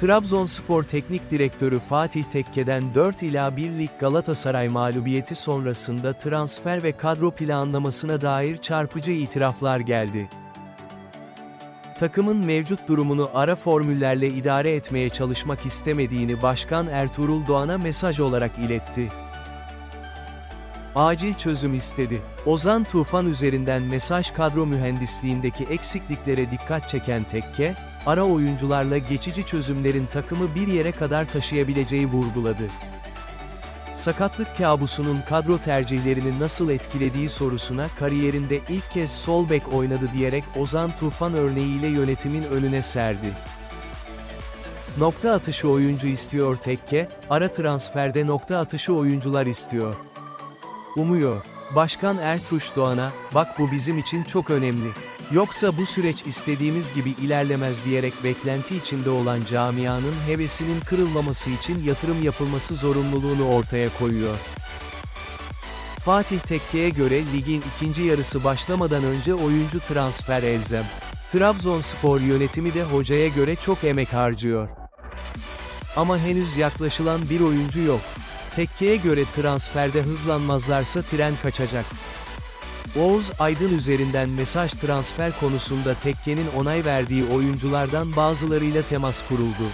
Trabzonspor Teknik Direktörü Fatih Tekke'den 4 ila 1 lig Galatasaray mağlubiyeti sonrasında transfer ve kadro planlamasına dair çarpıcı itiraflar geldi. Takımın mevcut durumunu ara formüllerle idare etmeye çalışmak istemediğini Başkan Ertuğrul Doğan'a mesaj olarak iletti. Acil çözüm istedi. Ozan Tufan üzerinden mesaj kadro mühendisliğindeki eksikliklere dikkat çeken Tekke, ara oyuncularla geçici çözümlerin takımı bir yere kadar taşıyabileceği vurguladı. Sakatlık kabusunun kadro tercihlerini nasıl etkilediği sorusuna kariyerinde ilk kez sol bek oynadı diyerek Ozan Tufan örneğiyle yönetimin önüne serdi. Nokta atışı oyuncu istiyor Tekke, ara transferde nokta atışı oyuncular istiyor. Umuyor. Başkan Ertuğrul Doğan'a, bak bu bizim için çok önemli. Yoksa bu süreç istediğimiz gibi ilerlemez diyerek beklenti içinde olan camianın hevesinin kırılmaması için yatırım yapılması zorunluluğunu ortaya koyuyor. Fatih Tekke'ye göre ligin ikinci yarısı başlamadan önce oyuncu transfer elzem. Trabzonspor yönetimi de hocaya göre çok emek harcıyor. Ama henüz yaklaşılan bir oyuncu yok. Tekke'ye göre transferde hızlanmazlarsa tren kaçacak. Oğuz Aydın üzerinden mesaj transfer konusunda Tekke'nin onay verdiği oyunculardan bazılarıyla temas kuruldu.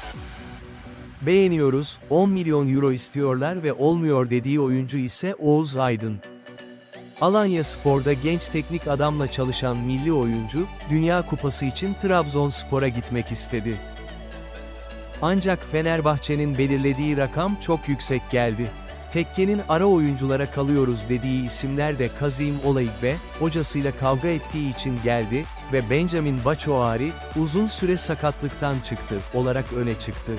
Beğeniyoruz, 10 milyon euro istiyorlar ve olmuyor dediği oyuncu ise Oğuz Aydın. Alanya Spor'da genç teknik adamla çalışan milli oyuncu, Dünya Kupası için Trabzonspor'a gitmek istedi. Ancak Fenerbahçe'nin belirlediği rakam çok yüksek geldi. Tekke'nin ara oyunculara kalıyoruz dediği isimler de Kazim Olayık hocasıyla kavga ettiği için geldi ve Benjamin Batshuayi, uzun süre sakatlıktan çıktı, olarak öne çıktı.